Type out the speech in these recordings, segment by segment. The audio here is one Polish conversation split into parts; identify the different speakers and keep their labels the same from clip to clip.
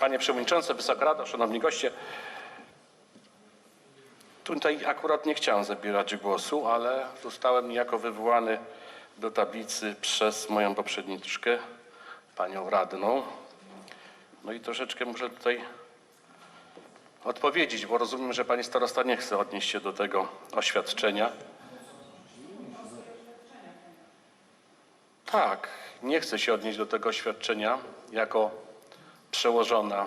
Speaker 1: Panie Przewodniczący, Wysoka Rado, Szanowni Goście. Tutaj akurat nie chciałem zabierać głosu, ale zostałem niejako wywołany do tablicy przez moją poprzedniczkę, panią radną. No i troszeczkę muszę tutaj odpowiedzieć, bo rozumiem, że pani starosta nie chce odnieść się do tego oświadczenia. Tak, nie chce się odnieść do tego oświadczenia jako przełożona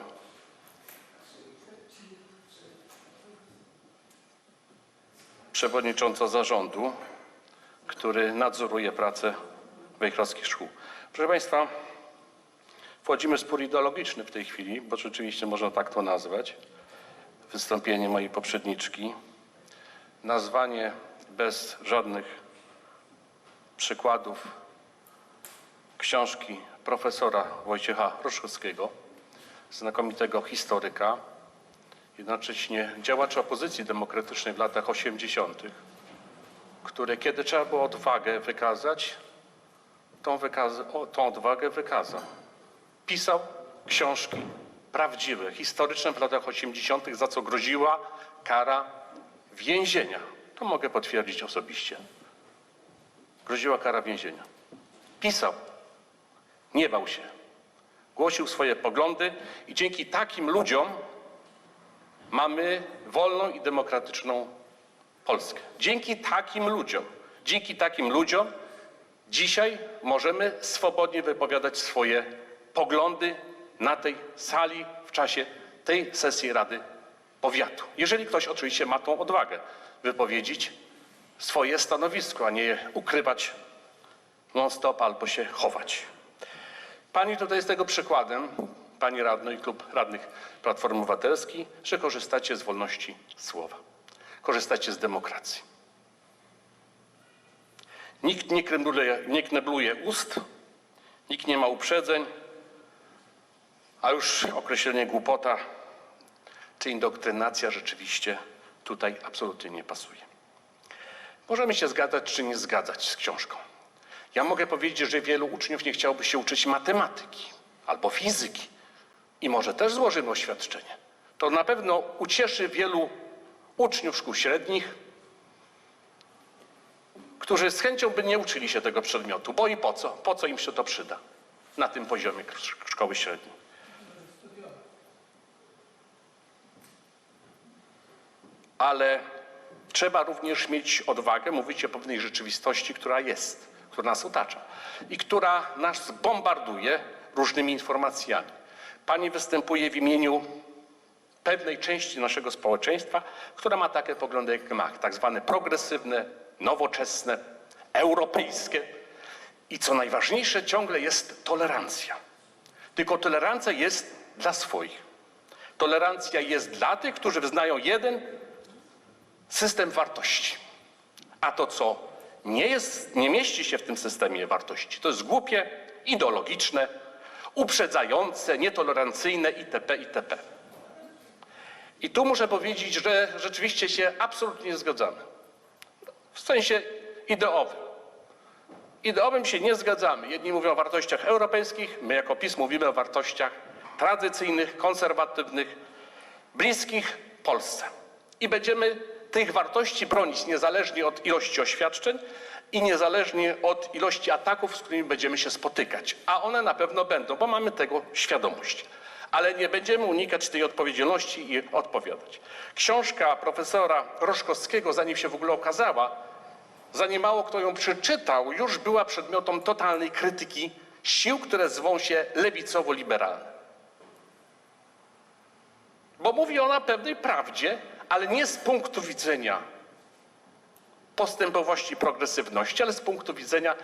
Speaker 1: przewodnicząca zarządu, który nadzoruje pracę wejherowskich szkół. Proszę Państwa, wchodzimy w spór ideologiczny w tej chwili, bo rzeczywiście można tak to nazwać. Wystąpienie mojej poprzedniczki, nazwanie bez żadnych przykładów książki profesora Wojciecha Roszkowskiego, znakomitego historyka, jednocześnie działacza opozycji demokratycznej w latach 80., który kiedy trzeba było odwagę wykazać, tą, wykaza- o, tą odwagę wykazał. Pisał książki prawdziwe, historyczne w latach 80., za co groziła kara więzienia. To mogę potwierdzić osobiście. Groziła kara więzienia. Pisał, nie bał się. Głosił swoje poglądy i dzięki takim ludziom mamy wolną i demokratyczną Polskę. Dzięki takim ludziom, dzięki takim ludziom dzisiaj możemy swobodnie wypowiadać swoje poglądy na tej sali w czasie tej sesji Rady Powiatu. Jeżeli ktoś oczywiście ma tą odwagę wypowiedzieć swoje stanowisko, a nie je ukrywać non-stop albo się chować. Pani tutaj jest tego przykładem, pani radno i klub radnych Platformy Obywatelskiej, że korzystacie z wolności słowa. Korzystacie z demokracji. Nikt nie knebluje, nie knebluje ust, nikt nie ma uprzedzeń, a już określenie głupota czy indoktrynacja rzeczywiście tutaj absolutnie nie pasuje. Możemy się zgadzać czy nie zgadzać z książką. Ja mogę powiedzieć, że wielu uczniów nie chciałoby się uczyć matematyki albo fizyki i może też złożymy oświadczenie. To na pewno ucieszy wielu uczniów szkół średnich, którzy z chęcią by nie uczyli się tego przedmiotu, bo i po co? Po co im się to przyda na tym poziomie szkoły średniej? Ale trzeba również mieć odwagę mówić o pewnej rzeczywistości, która jest, która nas otacza i która nas bombarduje różnymi informacjami. Pani występuje w imieniu pewnej części naszego społeczeństwa, która ma takie poglądy jak ma, tak zwane progresywne, nowoczesne, europejskie. I co najważniejsze, ciągle jest tolerancja. Tylko tolerancja jest dla swoich. Tolerancja jest dla tych, którzy wyznają jeden system wartości. A to, co nie, jest, nie mieści się w tym systemie wartości, to jest głupie, ideologiczne, uprzedzające, nietolerancyjne itp. itp. I tu muszę powiedzieć, że rzeczywiście się absolutnie nie zgadzamy. W sensie ideowym. Ideowym się nie zgadzamy. Jedni mówią o wartościach europejskich, my jako PiS mówimy o wartościach tradycyjnych, konserwatywnych, bliskich Polsce. I będziemy tych wartości bronić niezależnie od ilości oświadczeń i niezależnie od ilości ataków, z którymi będziemy się spotykać. A one na pewno będą, bo mamy tego świadomość. Ale nie będziemy unikać tej odpowiedzialności i odpowiadać. Książka profesora Roszkowskiego, zanim się w ogóle okazała, zanim mało kto ją przeczytał, już była przedmiotem totalnej krytyki sił, które zwą się lewicowo-liberalne. Bo mówi ona pewnej prawdzie, ale nie z punktu widzenia postępowości, progresywności, ale z punktu widzenia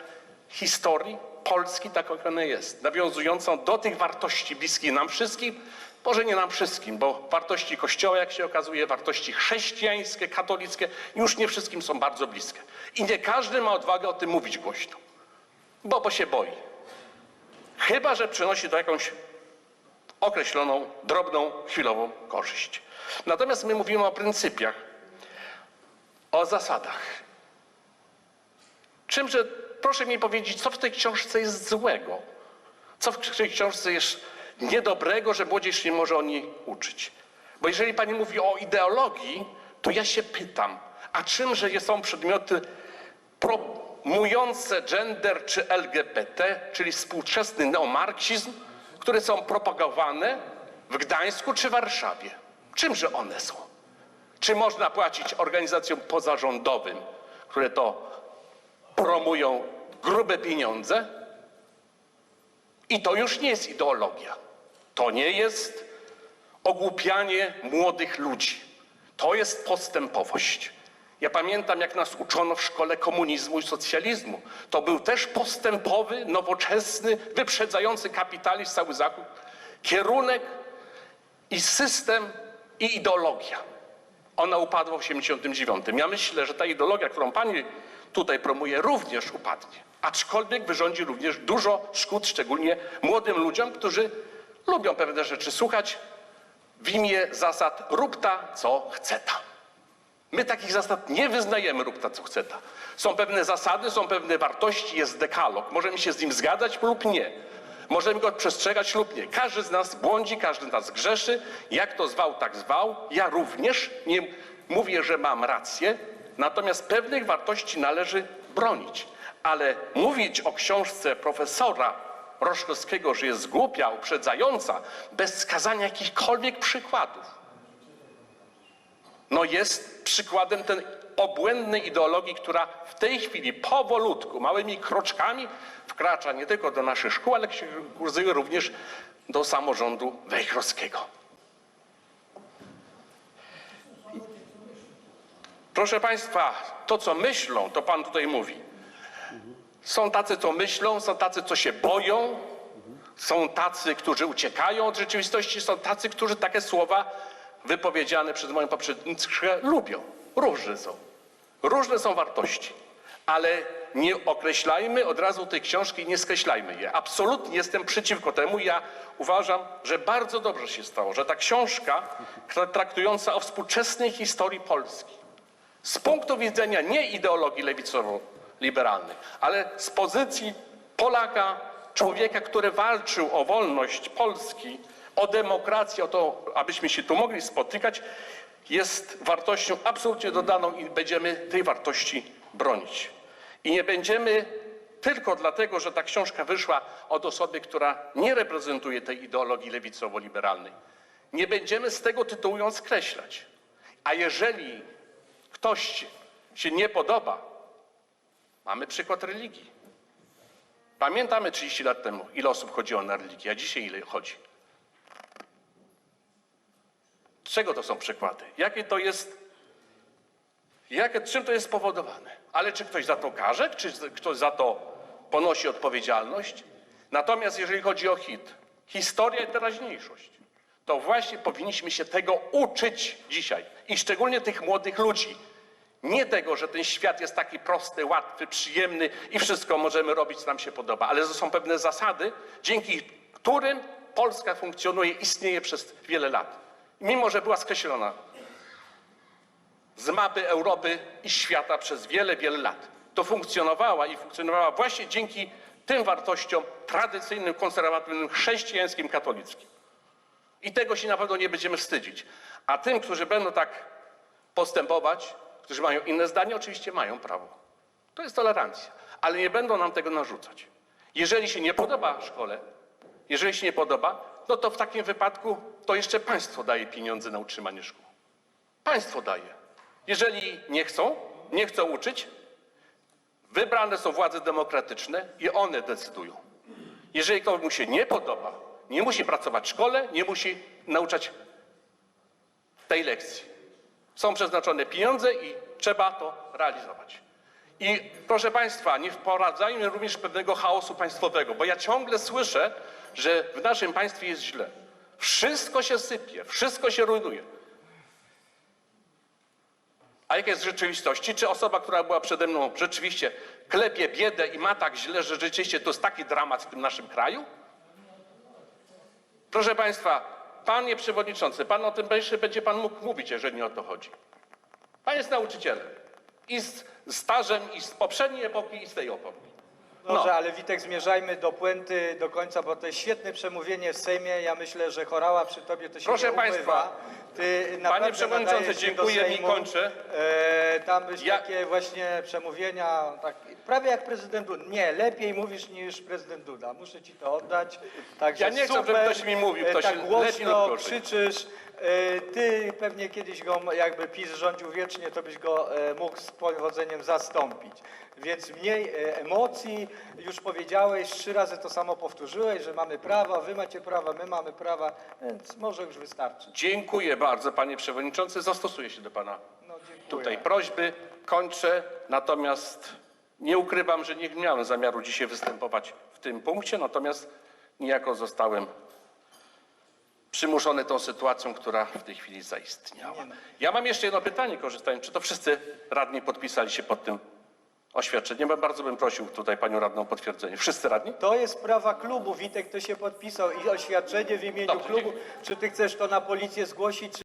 Speaker 1: historii Polski, tak jak ona jest, nawiązującą do tych wartości bliskich nam wszystkim, może nie nam wszystkim, bo wartości Kościoła, jak się okazuje, wartości chrześcijańskie, katolickie, już nie wszystkim są bardzo bliskie. I nie każdy ma odwagę o tym mówić głośno, bo, bo się boi. Chyba, że przynosi to jakąś określoną, drobną, chwilową korzyść. Natomiast my mówimy o pryncypiach, o zasadach. Czymże, proszę mi powiedzieć, co w tej książce jest złego? Co w tej książce jest niedobrego, że młodzież nie może o niej uczyć. Bo jeżeli pani mówi o ideologii, to ja się pytam, a czymże są przedmioty promujące gender czy LGBT, czyli współczesny neomarksizm, które są propagowane w Gdańsku czy Warszawie? Czymże one są? Czy można płacić organizacjom pozarządowym, które to promują grube pieniądze? I to już nie jest ideologia. To nie jest ogłupianie młodych ludzi. To jest postępowość. Ja pamiętam, jak nas uczono w szkole komunizmu i socjalizmu. To był też postępowy, nowoczesny, wyprzedzający kapitalizm cały Zachód kierunek i system i ideologia. Ona upadła w 89. Ja myślę, że ta ideologia, którą pani tutaj promuje, również upadnie. Aczkolwiek wyrządzi również dużo szkód, szczególnie młodym ludziom, którzy lubią pewne rzeczy słuchać w imię zasad rób ta, co chce ta. My takich zasad nie wyznajemy rób ta, co chce ta. Są pewne zasady, są pewne wartości, jest dekalog. Możemy się z nim zgadzać lub nie. Możemy go przestrzegać lub nie. Każdy z nas błądzi, każdy z nas grzeszy. Jak to zwał, tak zwał. Ja również nie mówię, że mam rację, natomiast pewnych wartości należy bronić. Ale mówić o książce profesora Roszkowskiego, że jest głupia, uprzedzająca, bez wskazania jakichkolwiek przykładów, no jest przykładem tej obłędnej ideologii, która w tej chwili powolutku, małymi kroczkami wkracza nie tylko do naszych szkół, ale się kursuje również do samorządu wejhrowskiego. Proszę Państwa, to co myślą, to Pan tutaj mówi. Są tacy, co myślą, są tacy, co się boją, są tacy, którzy uciekają od rzeczywistości, są tacy, którzy takie słowa wypowiedziane przez moją poprzedniczkę lubią. Różne są. Różne są wartości. Ale nie określajmy od razu tej książki i nie skreślajmy je. Absolutnie jestem przeciwko temu. Ja uważam, że bardzo dobrze się stało, że ta książka tra- traktująca o współczesnej historii Polski z punktu widzenia nie ideologii lewicowo-liberalnej, ale z pozycji Polaka, człowieka, który walczył o wolność Polski, o demokrację, o to, abyśmy się tu mogli spotykać, jest wartością absolutnie dodaną i będziemy tej wartości bronić. I nie będziemy tylko dlatego, że ta książka wyszła od osoby, która nie reprezentuje tej ideologii lewicowo-liberalnej. Nie będziemy z tego tytułu ją skreślać. A jeżeli ktoś się nie podoba, mamy przykład religii. Pamiętamy 30 lat temu, ile osób chodziło na religię, a dzisiaj ile chodzi. Czego to są przykłady? Jakie to jest, jakie, czym to jest spowodowane? Ale czy ktoś za to karze? Czy ktoś za to ponosi odpowiedzialność? Natomiast jeżeli chodzi o hit, historia i teraźniejszość, to właśnie powinniśmy się tego uczyć dzisiaj. I szczególnie tych młodych ludzi. Nie tego, że ten świat jest taki prosty, łatwy, przyjemny i wszystko możemy robić, nam się podoba, ale że są pewne zasady, dzięki którym Polska funkcjonuje, istnieje przez wiele lat. Mimo, że była skreślona z mapy Europy i świata przez wiele, wiele lat, to funkcjonowała i funkcjonowała właśnie dzięki tym wartościom tradycyjnym, konserwatywnym, chrześcijańskim, katolickim. I tego się na pewno nie będziemy wstydzić. A tym, którzy będą tak postępować, którzy mają inne zdanie, oczywiście mają prawo. To jest tolerancja, ale nie będą nam tego narzucać. Jeżeli się nie podoba szkole, jeżeli się nie podoba, no to w takim wypadku to jeszcze państwo daje pieniądze na utrzymanie szkół. Państwo daje. Jeżeli nie chcą, nie chcą uczyć, wybrane są władze demokratyczne i one decydują. Jeżeli komuś się nie podoba, nie musi pracować w szkole, nie musi nauczać tej lekcji. Są przeznaczone pieniądze i trzeba to realizować. I proszę Państwa, nie wprowadzajmy również pewnego chaosu państwowego, bo ja ciągle słyszę, że w naszym państwie jest źle. Wszystko się sypie, wszystko się rujnuje. A jaka jest rzeczywistości? Czy osoba, która była przede mną, rzeczywiście klepie biedę i ma tak źle, że rzeczywiście to jest taki dramat w tym naszym kraju? Proszę Państwa, Panie Przewodniczący, Pan o tym jeszcze będzie Pan mógł mówić, jeżeli nie o to chodzi. Pan jest nauczycielem. I z stażem, i z poprzedniej epoki, i z tej epoki.
Speaker 2: Dobrze, ale Witek, zmierzajmy do puenty do końca, bo to jest świetne przemówienie w Sejmie. Ja myślę, że chorała przy tobie to się
Speaker 1: Proszę
Speaker 2: nie umywa.
Speaker 1: państwa,
Speaker 2: Ty naprawdę
Speaker 1: przewodniczący,
Speaker 2: nadajesz się do
Speaker 1: dziękuję,
Speaker 2: Sejmu.
Speaker 1: kończę.
Speaker 2: E, tam byś
Speaker 1: Ja-
Speaker 2: takie właśnie przemówienia, tak, prawie jak prezydent Duda. Nie, lepiej mówisz niż prezydent Duda. Muszę ci to oddać. Także
Speaker 1: Ja nie chcę, żeby ktoś mi mówił,
Speaker 2: e,
Speaker 1: ktoś
Speaker 2: tak
Speaker 1: lepiej
Speaker 2: głośno
Speaker 1: gorzej.
Speaker 2: krzyczysz. E, Ty pewnie kiedyś go, jakby PiS rządził wiecznie, to byś go e, mógł z powodzeniem zastąpić. Więc mniej e, emocji, już powiedziałeś, trzy razy to samo powtórzyłeś, że mamy prawa, wy macie prawa, my mamy prawa, więc może już wystarczy.
Speaker 1: Dziękuję bardzo, panie przewodniczący. Zastosuję się do pana
Speaker 2: No,
Speaker 1: tutaj prośby. Kończę, natomiast nie ukrywam, że nie miałem zamiaru dzisiaj występować w tym punkcie, natomiast niejako zostałem przymuszony tą sytuacją, która w tej chwili zaistniała. Ja mam jeszcze jedno pytanie, korzystając. Czy to wszyscy radni podpisali się pod tym oświadczeniem? Bo Bardzo bym prosił tutaj panią radną o potwierdzenie. Wszyscy radni?
Speaker 2: To jest sprawa klubu. Witek to się podpisał i oświadczenie w imieniu
Speaker 1: Dobrze,
Speaker 2: klubu. Czy ty chcesz to na policję zgłosić? Czy